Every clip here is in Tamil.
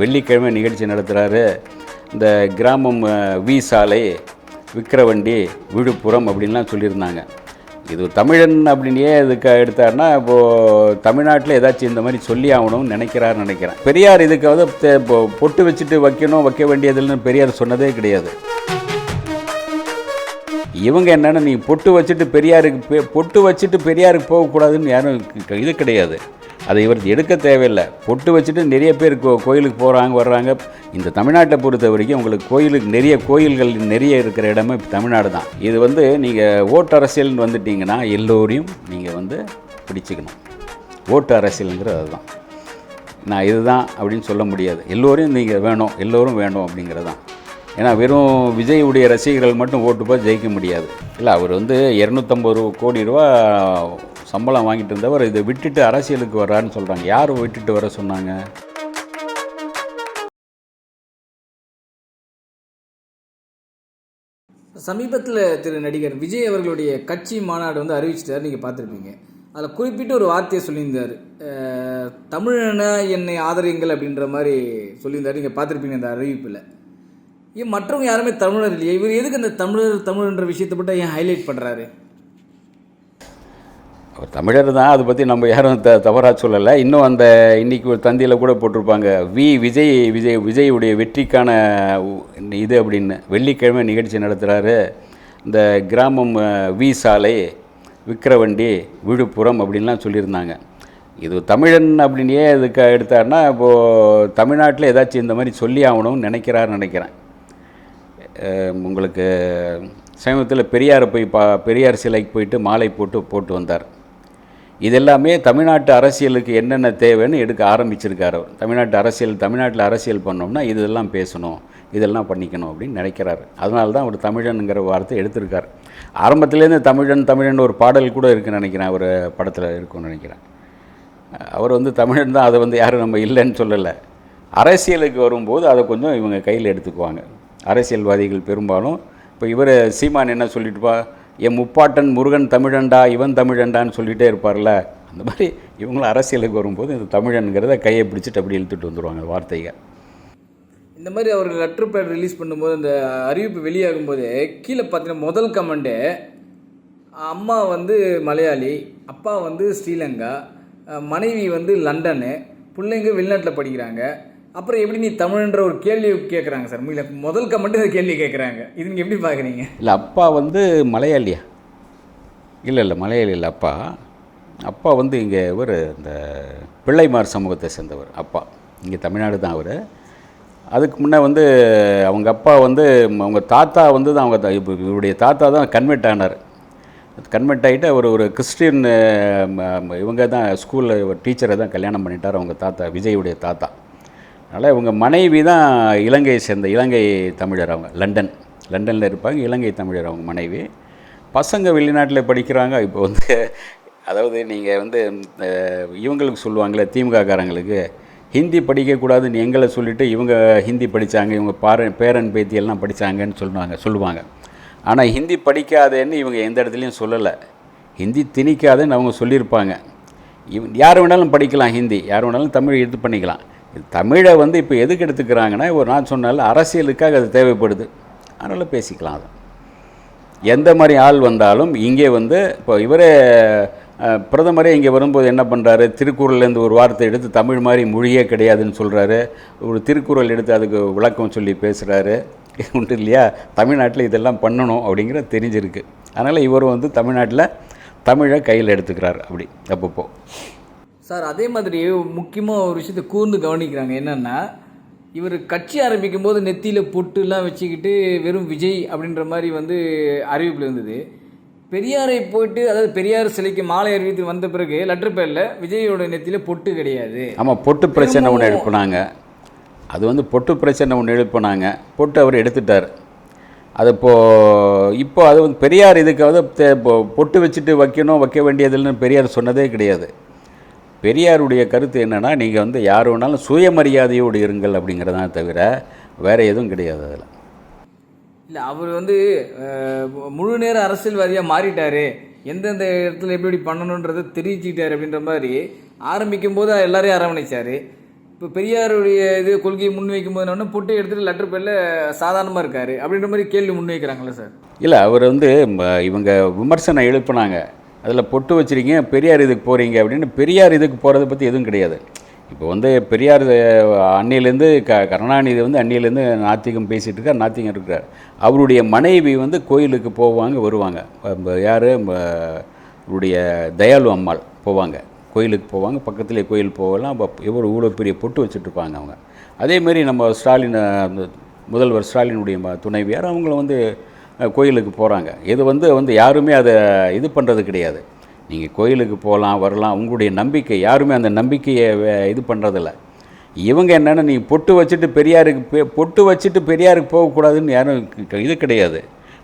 வெள்ளிக்கிழமை நிகழ்ச்சி நடத்துகிறாரு இந்த கிராமம் வி சாலை விக்கிரவண்டி விழுப்புரம் அப்படின்லாம் சொல்லியிருந்தாங்க. இது தமிழன் அப்படின்னே இதுக்கு எடுத்தாருன்னா இப்போது தமிழ்நாட்டில் ஏதாச்சும் இந்த மாதிரி சொல்லி ஆகணும்னு நினைக்கிறார் நினைக்கிறேன். பெரியார் இதுக்கு வந்து பொட்டு வச்சுட்டு வைக்கணும் வைக்க வேண்டியதில்லைன்னு பெரியார் சொன்னதே கிடையாது. இவங்க என்னென்னு நீ பொட்டு வச்சுட்டு பெரியாருக்கு பொட்டு வச்சுட்டு பெரியாருக்கு போகக்கூடாதுன்னு யாரும் இது கிடையாது. அதை இவர் எடுக்க தேவையில்லை. பொட்டு வச்சுட்டு நிறைய பேர் கோ கோயிலுக்கு போகிறாங்க வர்றாங்க. இந்த தமிழ்நாட்டை பொறுத்த வரைக்கும் உங்களுக்கு கோயிலுக்கு நிறைய கோயில்கள் நிறைய இருக்கிற இடமே தமிழ்நாடு தான். இது வந்து நீங்கள் ஓட்டு அரசியல்னு வந்துட்டீங்கன்னா எல்லோரையும் நீங்கள் வந்து பிடிச்சிக்கணும். ஓட்டு அரசியலுங்கிறது அதுதான். நான் இதுதான் அப்படின்னு சொல்ல முடியாது. எல்லோரையும் நீங்கள் வேணும் எல்லோரும் வேணும் அப்படிங்கிறது தான். ஏன்னா வெறும் விஜயுடைய ரசிகர்கள் மட்டும் ஓட்டு போய் ஜெயிக்க முடியாது. இல்லை அவர் வந்து இரநூத்தம்பது கோடி ரூபா சம்பளம் வாங்கிட்டு இருந்தவர் இதை விட்டுட்டு அரசியலுக்கு வர்றாருன்னு சொல்கிறாங்க யார் விட்டுட்டு வர சொன்னாங்க? சமீபத்தில் திரு நடிகர் விஜய் அவர்களுடைய கட்சி மாநாடு வந்து அறிவிச்சிட்டார் நீங்கள் பார்த்துருப்பீங்க. அதில் குறிப்பிட்டு ஒரு வார்த்தையை சொல்லியிருந்தார். தமிழன என்னை ஆதரியுங்கள் அப்படின்ற மாதிரி சொல்லியிருந்தார். நீங்கள் பார்த்துருப்பீங்க அந்த அறிவிப்பில். ஏன் மற்றவங்க யாருமே தமிழர் இல்லையே. இவர் எதுக்கு அந்த தமிழர் தமிழ்ன்ற விஷயத்தை மட்டும் ஏன் ஹைலைட் பண்ணுறாரு அவர் தமிழர் தான் அதை பற்றி நம்ம யாரும் த தவறாக சொல்லலை. இன்னும் அந்த இன்னைக்கு ஒரு தந்தியில் கூட போட்டிருப்பாங்க வி விஜய் விஜய் விஜயுடைய வெற்றிக்கான இது அப்படின்னு வெள்ளிக்கிழமை நிகழ்ச்சி நடத்துகிறாரு இந்த கிராமம் வி சாலை விக்கிரவண்டி விழுப்புரம் அப்படின்லாம் சொல்லியிருந்தாங்க. இது தமிழன் அப்படின்னே இதுக்கு எடுத்தாருன்னா இப்போது தமிழ்நாட்டில் ஏதாச்சும் இந்த மாதிரி சொல்லி ஆகணும்னு நினைக்கிறாருன்னு நினைக்கிறேன். உங்களுக்கு சமீபத்தில் பெரியாரை போய் பா பெரியார் சிலைக்கு போயிட்டு மாலை போட்டு போட்டு வந்தார். இதெல்லாமே தமிழ்நாட்டு அரசியலுக்கு என்னென்ன தேவைன்னு எடுக்க ஆரம்பிச்சிருக்காரு தமிழ்நாட்டு அரசியல் தமிழ்நாட்டில் அரசியல் பண்ணோம்னா இதெல்லாம் பேசணும் இதெல்லாம் பண்ணிக்கணும் அப்படின்னு நினைக்கிறாரு. அதனால தான் அவர் தமிழனுங்கிற வார்த்தை எடுத்திருக்கார். ஆரம்பத்துலேருந்து தமிழன் தமிழன் ஒரு பாடல் கூட இருக்குன்னு நினைக்கிறேன் அவர் படத்தில் இருக்கும்னு நினைக்கிறேன். அவர் வந்து தமிழன் தான் அதை வந்து யாரும் நம்ம இல்லைன்னு சொல்லலை. அரசியலுக்கு வரும்போது அதை கொஞ்சம் இவங்க கையில் எடுத்துக்குவாங்க. அரசியல்வாதிகள் பெரும்பாலும் இப்போ இவர் சீமான் என்ன சொல்லிட்டுப்பா என் முப்பாட்டன் முருகன் தமிழண்டா இவன் தமிழண்டான்னு சொல்லிகிட்டே இருப்பார்ல. அந்த மாதிரி இவங்களும் அரசியலுக்கு வரும்போது இந்த தமிழனுங்கிறத கையை பிடிச்சிட்டு அப்படி இழுத்துட்டு வந்துடுவாங்க வார்த்தைகள். இந்த மாதிரி அவர் லெட்டர் பேட் ரிலீஸ் பண்ணும்போது அந்த அறிவிப்பு வெளியாகும் போது கீழே பார்த்தீங்கன்னா முதல் கமெண்ட்டு அம்மா வந்து மலையாளி அப்பா வந்து ஸ்ரீலங்கா மனைவி வந்து லண்டனு பிள்ளைங்க வெளிநாட்டில் படிக்கிறாங்க அப்புறம் எப்படி நீ தமிழ்ன்ற ஒரு கேள்வி கேட்குறாங்க சார்? இல்லை முதல் மட்டும் இந்த கேள்வி கேட்குறாங்க இது நீங்கள் எப்படி பார்க்குறீங்க இல்லை அப்பா வந்து மலையாளியா? இல்லை இல்லை மலையாளி இல்லை அப்பா. அப்பா வந்து இங்கே இவர் இந்த பிள்ளைமார் சமூகத்தை சேர்ந்தவர் அப்பா. இங்கே தமிழ்நாடு தான் அவர். அதுக்கு முன்னே வந்து அவங்க அப்பா வந்து அவங்க தாத்தா வந்து தான் அவங்க தா- இப்போ இவருடைய தாத்தா தான் கன்வெர்ட் ஆனார். கன்வெர்ட் ஆகிட்டு அவர் ஒரு கிறிஸ்டின் இவங்க தான் ஸ்கூலில் ஒரு டீச்சரை தான் கல்யாணம் பண்ணிட்டார். அவங்க தாத்தா விஜயுடைய தாத்தா. அதனால் இவங்க மனைவி தான் இலங்கையை சேர்ந்த இலங்கை தமிழர் அவங்க லண்டன். லண்டனில் இருப்பாங்க இலங்கை தமிழர் அவங்க மனைவி. பசங்க வெளிநாட்டில் படிக்கிறாங்க இப்போ வந்து அதாவது நீங்கள் வந்து இவங்களுக்கு சொல்லுவாங்களே திமுககாரங்களுக்கு ஹிந்தி படிக்கக்கூடாதுன்னு எங்களை சொல்லிவிட்டு இவங்க ஹிந்தி படித்தாங்க இவங்க பார பேரன் பேத்தி எல்லாம் படித்தாங்கன்னு சொல்லுவாங்க சொல்லுவாங்க. ஆனால் ஹிந்தி படிக்காதேன்னு இவங்க எந்த இடத்துலையும் சொல்லலை. ஹிந்தி திணிக்காதுன்னு அவங்க சொல்லியிருப்பாங்க. இவ் யார் வேணாலும் படிக்கலாம் ஹிந்தி யார் வேணாலும் தமிழ் இது பண்ணிக்கலாம். தமிழை வந்து இப்போ எதுக்கு எடுத்துக்கிறாங்கன்னா ஒரு நான் சொன்னால அரசியலுக்காக அது தேவைப்படுது. அதனால் பேசிக்கலாம் அது. எந்த மாதிரி ஆள் வந்தாலும் இங்கே வந்து இப்போ இவரே பிரதமரே இங்கே வரும்போது என்ன பண்ணுறாரு திருக்குறள்லேருந்து ஒரு வார்த்தை எடுத்து தமிழ் மாதிரி மொழியே கிடையாதுன்னு சொல்கிறாரு ஒரு திருக்குறள் எடுத்து அதுக்கு விளக்கம் சொல்லி பேசுகிறாரு உண்டு இல்லையா? தமிழ்நாட்டில் இதெல்லாம் பண்ணணும் அப்படிங்கிறது தெரிஞ்சிருக்கு. அதனால் இவரும் வந்து தமிழ்நாட்டில் தமிழை கையில் எடுத்துக்கிறார் அப்படி அப்பப்போ. சார் அதே மாதிரி முக்கியமாக ஒரு விஷயத்தை கூர்ந்து கவனிக்கிறாங்க. என்னென்னா இவர் கட்சி ஆரம்பிக்கும் போது நெத்தியில் பொட்டுலாம் வச்சுக்கிட்டு வெறும் விஜய் அப்படின்ற மாதிரி வந்து அறிவிப்பில் இருந்தது. பெரியாரை போயிட்டு அதாவது பெரியார் சிலைக்கு மாலை அறிவித்து வந்த பிறகு லெட்டர் பேரில் விஜயோட நெத்தியில் பொட்டு கிடையாது. ஆமாம் பொட்டு பிரச்சனை ஒன்று எழுப்புனாங்க அது வந்து பொட்டு பிரச்சனை ஒன்று எழுப்புனாங்க பொட்டு அவர் எடுத்துட்டார். அது இப்போது இப்போ அது வந்து பெரியார் இதுக்கு வந்து பொட்டு வச்சுட்டு வைக்கணும் வைக்க வேண்டியதில்லைன்னு பெரியார் சொன்னதே கிடையாது. பெரியாருடைய கருத்து என்னென்னா நீங்கள் வந்து யார் வேணாலும் சுயமரியாதையோடு இருங்கள் அப்படிங்கிறதா தவிர வேறு எதுவும் கிடையாது அதில். இல்லை அவர் வந்து முழு நேர அரசியல்வாதியாக மாறிட்டாரு. எந்தெந்த இடத்துல எப்படி எப்படி பண்ணணுன்றதை தெரிவிச்சுக்கிட்டாரு அப்படின்ற மாதிரி ஆரம்பிக்கும் போது எல்லாரையும் அரவணைச்சார். இப்போ பெரியாருடைய இது கொள்கையை முன்வைக்கும் போது என்ன பொட்டை எடுத்துட்டு லெட்டர் பேரில் சாதாரணமாக இருக்காரு அப்படின்ற மாதிரி கேள்வி முன்வைக்கிறாங்களே சார். இல்லை அவர் வந்து இவங்க விமர்சனம் எழுப்புனாங்க. அதில் பொட்டு வச்சிருக்கீங்க பெரியார் இதுக்கு போகிறீங்க அப்படின்னு பெரியார் இதுக்கு போகிறத பற்றி எதுவும் கிடையாது. இப்போ வந்து பெரியார் அன்னையிலேருந்து க கருணாநிதி வந்து அன்னையிலேருந்து நாத்திகம் பேசிகிட்டு இருக்கார் நாத்திகம் இருக்கிறார். அவருடைய மனைவி வந்து கோயிலுக்கு போவாங்க வருவாங்க. யார்? அவருடைய தயாளு அம்மாள் போவாங்க. கோயிலுக்கு போவாங்க பக்கத்துலேயே கோயில் போகலாம். அப்போ இவர் இவ்வளோ பெரிய பொட்டு வச்சுட்ருப்பாங்க அவங்க. அதேமாரி நம்ம ஸ்டாலின் முதல்வர் ஸ்டாலினுடைய துணைவியார் அவங்கள வந்து கோயிலுக்கு போகிறாங்க இது வந்து வந்து யாருமே அதை இது பண்ணுறது கிடையாது. நீங்கள் கோயிலுக்கு போகலாம் வரலாம் உங்களுடைய நம்பிக்கை யாருமே அந்த நம்பிக்கையை இது பண்ணுறதில்ல இவங்க என்னென்னா நீங்கள் பொட்டு வச்சுட்டு பெரியாருக்கு பொட்டு வச்சுட்டு பெரியாருக்கு போகக்கூடாதுன்னு யாரும் இது கிடையாது.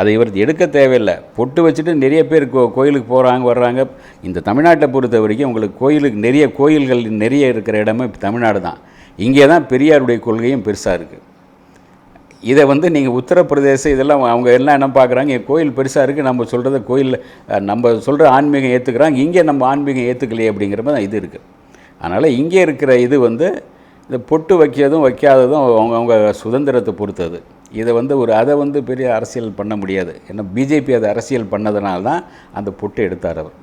அதை இவர் எடுக்க தேவையில்லை. பொட்டு வச்சுட்டு நிறைய பேர் கோ கோயிலுக்கு போகிறாங்க வர்றாங்க. இந்த தமிழ்நாட்டை பொறுத்த வரைக்கும் உங்களுக்கு கோயிலுக்கு நிறைய கோயில்கள் நிறைய இருக்கிற இடமே தமிழ்நாடு தான். இங்கே தான் பெரியாருடைய கொள்கையும் பெருசாக இருக்குது இதை வந்து நீங்கள் உத்தரப்பிரதேசம் இதெல்லாம் அவங்க எல்லாம் என்ன பார்க்குறாங்க? என் கோயில் பெருசாக இருக்குது நம்ம சொல்கிறத கோயில் நம்ம சொல்கிற ஆன்மீகம் ஏற்றுக்கிறாங்க இங்கே நம்ம ஆன்மீகம் ஏற்றுக்கலையே அப்படிங்கிற மாதிரி தான் இது இருக்குது அதனால் இங்கே இருக்கிற இது வந்து இந்த பொட்டு வைக்கிறதும் வைக்காததும் அவங்க அவங்க சுதந்திரத்தை பொறுத்தது. இதை வந்து ஒரு அதை வந்து பெரிய அரசியல் பண்ண முடியாது. ஏன்னா பிஜேபி அதை அரசியல் பண்ணதுனால தான் அந்த பொட்டு எடுத்தார் அவர்.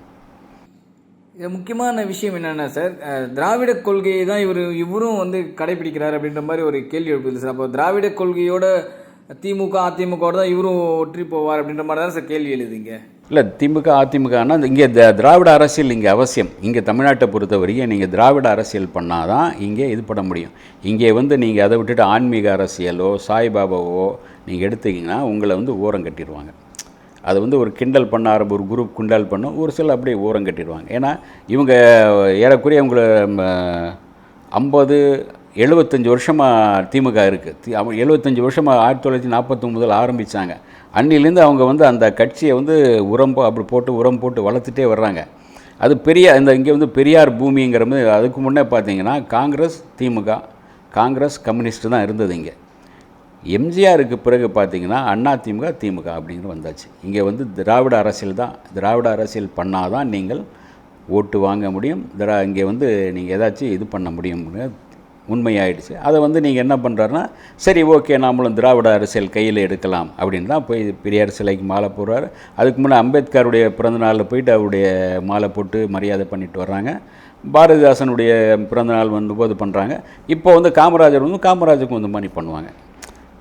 முக்கியமான விஷயம் என்னென்னா சார் திராவிட கொள்கையை தான் இவர் இவரும் வந்து கடைபிடிக்கிறார் அப்படின்ற மாதிரி ஒரு கேள்வி எழுப்புது சார். அப்போ திராவிட கொள்கையோட திமுக அதிமுகவோட தான் இவரும் ஒற்றி போவார் அப்படின்ற மாதிரி தான் சார் கேள்வி எழுதுங்க இல்லை திமுக அதிமுகனா இங்கே த திராவிட அரசியல் இங்கே அவசியம். இங்கே தமிழ்நாட்டை பொறுத்த வரைக்கும் நீங்கள் திராவிட அரசியல் பண்ணால் தான் இங்கே இது பண்ண முடியும். இங்கே வந்து நீங்கள் அதை விட்டுட்டு ஆன்மீக அரசியலோ சாய்பாபாவோ நீங்கள் எடுத்தீங்கன்னா உங்களை வந்து ஓரம் கட்டிடுவாங்க அது வந்து ஒரு கிண்டல் பண்ண ஆரம்ப ஒரு குரூப் கிண்டல் பண்ணும் ஒரு சில அப்படியே ஓரம் கட்டிடுவாங்க. ஏன்னா இவங்க ஏறக்குறைய உங்களை ஐம்பது எழுபத்தஞ்சி வருஷமாக திமுக இருக்குது அவங்க எழுபத்தஞ்சி வருஷமாக ஆயிரத்தி தொள்ளாயிரத்தி நாற்பத்தொம்பதில் ஆரம்பித்தாங்க அன்னிலேருந்து அவங்க வந்து அந்த கட்சியை வந்து உரம் அப்படி போட்டு உரம் போட்டு வளர்த்துட்டே வர்றாங்க. அது பெரிய இந்த இங்கே வந்து பெரியார் பூமிங்கிற மாதிரி அதுக்கு முன்னே பார்த்தீங்கன்னா காங்கிரஸ் திமுக காங்கிரஸ் கம்யூனிஸ்ட்டு தான் இருந்தது இங்கே. எம்ஜிஆருக்கு பிறகு பார்த்தீங்கன்னா அண்ணா திமுக திமுக அப்படிங்கிற வந்தாச்சு. இங்கே வந்து திராவிட அரசியல் தான். திராவிட அரசியல் பண்ணால் தான் நீங்கள் ஓட்டு வாங்க முடியும். திரா இங்கே வந்து நீங்கள் ஏதாச்சும் இது பண்ண முடியும்னு உண்மையாயிடுச்சு. அதை வந்து நீங்கள் என்ன பண்ணுறாருன்னா சரி ஓகே நாமளும் திராவிட அரசியல் கையில் எடுக்கலாம் அப்படின்னு தான் போய் பெரியார் சிலைக்கு மாலை போடுறாரு. அதுக்கு முன்னே அம்பேத்கருடைய பிறந்தநாளில் போயிட்டு அவருடைய மாலை போட்டு மரியாதை பண்ணிட்டு வர்றாங்க. பாரதிதாசனுடைய பிறந்தநாள் வந்து போது பண்ணுறாங்க இப்போ வந்து காமராஜர் வந்து காமராஜருக்கு வந்து மாதிரி பண்ணுவாங்க.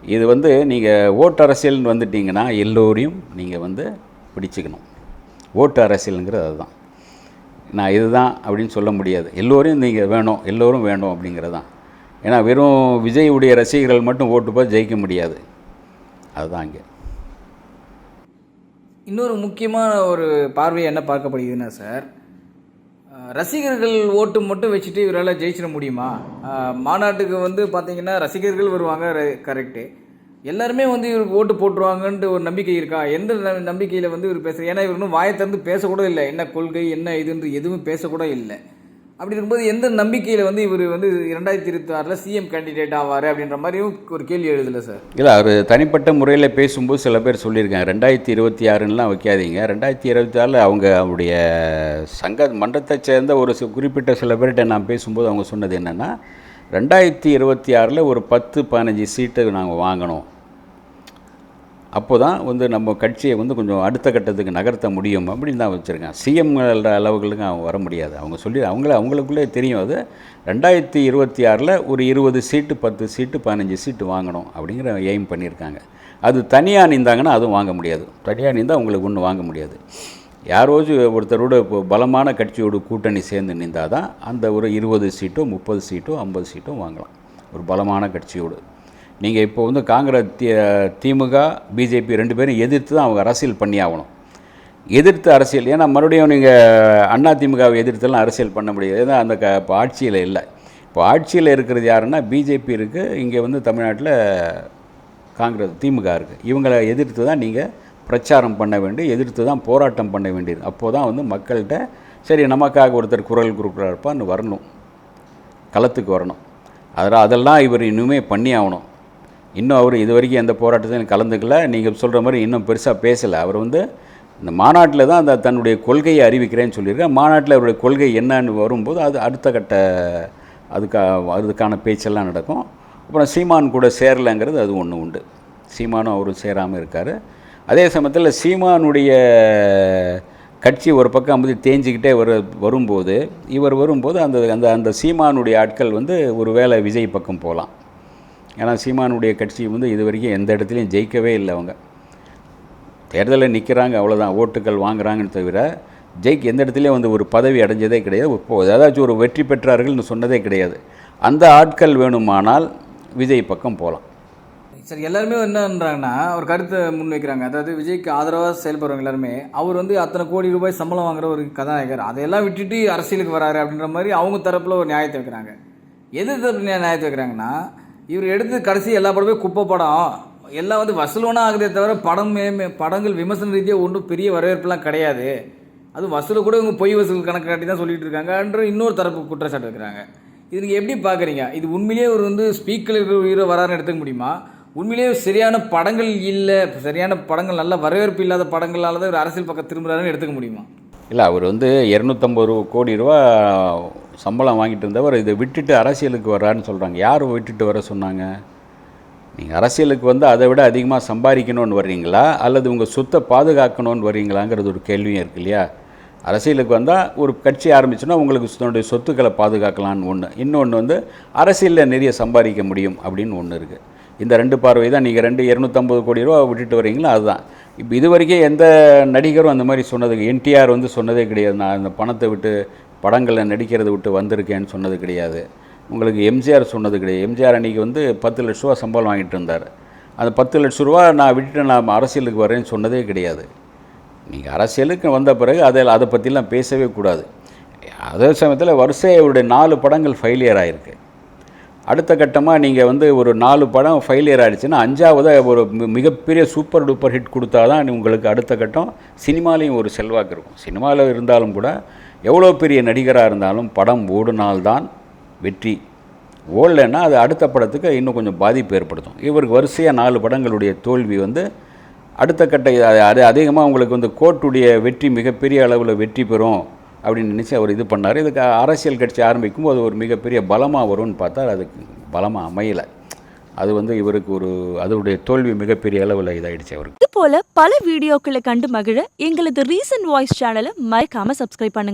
இது வந்து நீங்கள் ஓட்டு அரசியல்னு வந்துட்டிங்கன்னா எல்லோரையும் நீங்கள் வந்து பிடிச்சிக்கணும். ஓட்டு அரசியலுங்கிறது அதுதான். நான் இதுதான் அப்படின்னு சொல்ல முடியாது. எல்லோரையும் நீங்கள் வேணும் எல்லோரும் வேணும் அப்படிங்கிறது தான் ஏன்னா வெறும் விஜயுடைய ரசிகர்கள் மட்டும் ஓட்டு போய் ஜெயிக்க முடியாது. அதுதான் இங்கே. இன்னொரு முக்கியமான ஒரு பார்வை என்ன பார்க்கப்படுகிறதுன்னா சார் ரசிகர்கள் ஓட்டு மட்டும் வச்சுட்டு இவரால் ஜெயிச்சிட முடியுமா? மாநாட்டுக்கு வந்து பார்த்தீங்கன்னா ரசிகர்கள் வருவாங்க கரெக்டு எல்லாருமே வந்து இவருக்கு ஓட்டு போட்டுருவாங்கன்ட்டு ஒரு நம்பிக்கை இருக்கா? எந்த நம்பிக்கையில் வந்து இவர் பேசுகிறார் ஏன்னா இவர் இன்னும் வாயை திறந்து பேசக்கூட இல்லை. என்ன கொள்கை என்ன இதுன்னு எதுவும் பேசக்கூட இல்லை. அப்படி இருக்கும்போது எந்த நம்பிக்கையில் வந்து இவர் வந்து ரெண்டாயிரத்தி இருபத்தி ஆறில் சிஎம் கேண்டிடேட் ஆவார் அப்படின்ற மாதிரியும் ஒரு கேள்வி எழுதலை சார் இல்லை அவர் தனிப்பட்ட முறையில் பேசும்போது சில பேர் சொல்லியிருக்காங்க. ரெண்டாயிரத்தி இருபத்தி ஆறுலாம் வைக்காதீங்க. ரெண்டாயிரத்தி இருபத்தி ஆறில் அவங்க அவருடைய சங்க மன்றத்தை சேர்ந்த ஒரு குறிப்பிட்ட சில பேர்கிட்ட நான் பேசும்போது அவங்க சொன்னது என்னென்னா ரெண்டாயிரத்தி இருபத்தி ஆறில் ஒரு பத்து பதினஞ்சு சீட்டு நாங்கள் வாங்கணும். அப்போ தான் வந்து நம்ம கட்சியை வந்து கொஞ்சம் அடுத்த கட்டத்துக்கு நகர்த்த முடியும் அப்படின்னு தான் வச்சுருக்கேன். சிஎம் அளவுகளுக்கு அவங்க வர முடியாது. அவங்க சொல்லி அவங்கள அவங்களுக்குள்ளே தெரியும். அது ரெண்டாயிரத்தி இருபத்தி ஆறில் ஒரு இருபது சீட்டு பத்து சீட்டு பதினஞ்சு சீட்டு வாங்கணும் அப்படிங்கிற எய்ம் பண்ணியிருக்காங்க. அது தனியாக நின்றாங்கன்னா அதுவும் வாங்க முடியாது. தனியாக நின்றால் அவங்களுக்கு ஒன்றும் வாங்க முடியாது. யாரோச்சும் ஒருத்தரோட இப்போ பலமான கட்சியோட கூட்டணி சேர்ந்து நின்றால் தான் அந்த ஒரு இருபது சீட்டோ முப்பது சீட்டோ ஐம்பது சீட்டோ வாங்கலாம். ஒரு பலமான கட்சியோடு. நீங்கள் இப்போ வந்து காங்கிரஸ் திமுக பிஜேபி ரெண்டு பேரும் எதிர்த்து தான் அவங்க அரசியல் பண்ணி ஆகணும் எதிர்த்து அரசியல் ஏன்னா மறுபடியும் நீங்கள் அண்ணா திமுகவை எதிர்த்துலாம் அரசியல் பண்ண முடியாது. ஏன்னா அந்த க இப்போ ஆட்சியில் இல்லை. இப்போ ஆட்சியில் இருக்கிறது யாருன்னா பிஜேபி இருக்குது இங்கே வந்து தமிழ்நாட்டில் காங்கிரஸ் திமுக இருக்குது இவங்களை எதிர்த்து தான் நீங்கள் பிரச்சாரம் பண்ண வேண்டி எதிர்த்து தான் போராட்டம் பண்ண வேண்டியது. அப்போ தான் வந்து மக்கள்கிட்ட சரி நமக்காக ஒருத்தர் குரல் கொடுக்குறாருப்பான்னு வரணும். களத்துக்கு வரணும். அதெல்லாம் அதெல்லாம் இவர் இன்னுமே பண்ணி ஆகணும் இன்னும் அவர் இது வரைக்கும் எந்த போராட்டத்தையும் கலந்துக்கல. நீங்கள் சொல்கிற மாதிரி இன்னும் பெருசாக பேசலை. அவர் வந்து இந்த மாநாட்டில் தான் அந்த தன்னுடைய கொள்கையை அறிவிக்கிறேன்னு சொல்லியிருக்கேன் மாநாட்டில் அவருடைய கொள்கை என்னன்னு வரும்போது அது அடுத்த கட்ட அதுக்கா அதுக்கான பேச்செல்லாம் நடக்கும். அப்புறம் சீமான் கூட சேரலைங்கிறது அது ஒன்று உண்டு. சீமானும் அவரும் சேராமல் இருக்கார். அதே சமயத்தில் சீமானுடைய கட்சி ஒரு பக்கம் வந்து தேஞ்சிக்கிட்டே வர வரும்போது இவர் வரும்போது அந்த அந்த அந்த சீமானுடைய ஆட்கள் வந்து ஒரு வேளை விஜய் பக்கம் போகலாம். ஏன்னா சீமானுடைய கட்சி வந்து இது வரைக்கும் எந்த இடத்துலையும் ஜெயிக்கவே இல்லை அவங்க. தேர்தலில் நிற்கிறாங்க அவ்வளோதான் ஓட்டுகள் வாங்குறாங்கன்னு தவிர ஜெயிக் எந்த இடத்துலையும் வந்து ஒரு பதவி அடைஞ்சதே கிடையாது. இப்போ ஏதாச்சும் ஒரு வெற்றி பெற்றார்கள்னு சொன்னதே கிடையாது. அந்த ஆட்கள் வேணுமானால் விஜய் பக்கம் போகலாம். சரி எல்லாருமே என்னன்றாங்கன்னா ஒரு கருத்தை முன்வைக்கிறாங்க. அதாவது விஜய்க்கு ஆதரவாக செயல்படுறவங்க எல்லாருமே அவர் வந்து அத்தனை கோடி ரூபாய் சம்பளம் வாங்குற ஒரு கதாநாயகர். அதையெல்லாம் விட்டுட்டு அரசியலுக்கு வராரு அப்படின்ற மாதிரி அவங்க தரப்பில் ஒரு நியாயத்தை வைக்கிறாங்க. எது தரப்பு நியாயத்தை வைக்கிறாங்கன்னா இவர் எடுத்து கடைசி எல்லா படமே குப்பை படம். எல்லாம் வந்து வசூலோனா ஆகுதே தவிர படமே படங்கள் விமர்சன ரீதியாக ஒன்றும் பெரிய வரவேற்புலாம் கிடையாது. அது வசூலை கூட இவங்க பொய் வசூல் கணக்கு காட்டி தான் சொல்லிட்டு இருக்காங்கன்ற இன்னொரு தரப்பு குற்றச்சாட்டு இருக்கிறாங்க இது நீங்கள் எப்படி பார்க்குறீங்க இது உண்மையிலேயே ஒரு வந்து ஸ்பீக்கர் ஹீரோ வராருன்னு எடுத்துக்க முடியுமா? உண்மையிலேயே சரியான படங்கள் இல்லை சரியான படங்கள் நல்ல வரவேற்பு இல்லாத படங்களால் தான் ஒரு அரசியல் பக்கம் திரும்புகிறாருன்னு எடுத்துக்க முடியுமா? இல்லை அவர் வந்து இரநூத்தம்பது ரூபா கோடி ரூபா சம்பளம் வாங்கிட்டு இருந்தவர் இதை விட்டுட்டு அரசியலுக்கு வர்றாருன்னு சொல்கிறாங்க யார் விட்டுட்டு வர சொன்னாங்க? நீங்கள் அரசியலுக்கு வந்து அதை விட அதிகமாக சம்பாதிக்கணும்னு வர்றீங்களா? அல்லது உங்கள் சொத்தை பாதுகாக்கணும்னு வர்றீங்களாங்கிறது ஒரு கேள்வியும் இருக்கு இல்லையா? அரசியலுக்கு வந்தால் ஒரு கட்சி ஆரம்பிச்சுன்னா உங்களுக்கு தன்னுடைய சொத்துக்களை பாதுகாக்கலான்னு ஒன்று இன்னொன்று வந்து அரசியலில் நிறைய சம்பாதிக்க முடியும் அப்படின்னு ஒன்று இருக்குது இந்த ரெண்டு பார்வை தான். நீங்கள் ரெண்டு இரநூத்தம்பது கோடி ரூபா விட்டுட்டு வரீங்களோ அதுதான். இப்போ இது வரைக்கும் எந்த நடிகரும் அந்த மாதிரி சொன்னது என்டிஆர் வந்து சொன்னதே கிடையாது. நான் அந்த பணத்தை விட்டு படங்களில் நடிக்கிறதை விட்டு வந்திருக்கேன்னு சொன்னது கிடையாது. உங்களுக்கு எம்ஜிஆர் சொன்னது கிடையாது. எம்ஜிஆர் அன்றைக்கி வந்து பத்து லட்ச ரூபா சம்பளம் வாங்கிட்டு இருந்தார். அந்த பத்து லட்ச ரூபா நான் விட்டுட்டு நான் அரசியலுக்கு வரேன்னு சொன்னதே கிடையாது. நீங்கள் அரசியலுக்கு வந்த பிறகு அதை அதை பற்றிலாம் பேசவே கூடாது. அதே சமயத்தில் வரிசை அவருடைய நாலு படங்கள் ஃபெயிலியர் ஆகிருக்கு அடுத்த கட்டமாக நீங்கள் வந்து ஒரு நாலு படம் ஃபெயிலியர் ஆகிடுச்சுன்னா அஞ்சாவதாக ஒரு மிகப்பெரிய சூப்பர் டூப்பர் ஹிட் கொடுத்தா தான் உங்களுக்கு அடுத்த கட்டம் சினிமாலேயும் ஒரு செல்வாக்கு இருக்கும். சினிமாவில் இருந்தாலும் கூட எவ்வளோ பெரிய நடிகராக இருந்தாலும் படம் ஓடுனால்தான் வெற்றி. ஓடலைன்னா அது அடுத்த படத்துக்கு இன்னும் கொஞ்சம் பாதிப்பு ஏற்படுத்தும். இவருக்கு வரிசையாக நாலு படங்களுடைய தோல்வி வந்து அடுத்த கட்ட அது அதிகமாக உங்களுக்கு வந்து கோர்ட்டுடைய வெற்றி மிகப்பெரிய அளவில் வெற்றி பெறும். அப்படின்னு நினச்சி அவர் இது பண்ணார். இதுக்கு அரசியல் கட்சி ஆரம்பிக்கும் அது ஒரு மிகப்பெரிய பலமாக வரும்னு பார்த்தா அதுக்கு பலமாக அமையலை. அது வந்து இவருக்கு ஒரு அதனுடைய தோல்வி மிகப்பெரிய அளவில் இதாயிடுச்சு அவருக்கு. இது போல பல வீடியோக்களை கண்டு மகிழ எங்களது ரீசன்ட் வாய்ஸ் சேனலை மறக்காம சப்ஸ்கிரைப் பண்ணுங்க.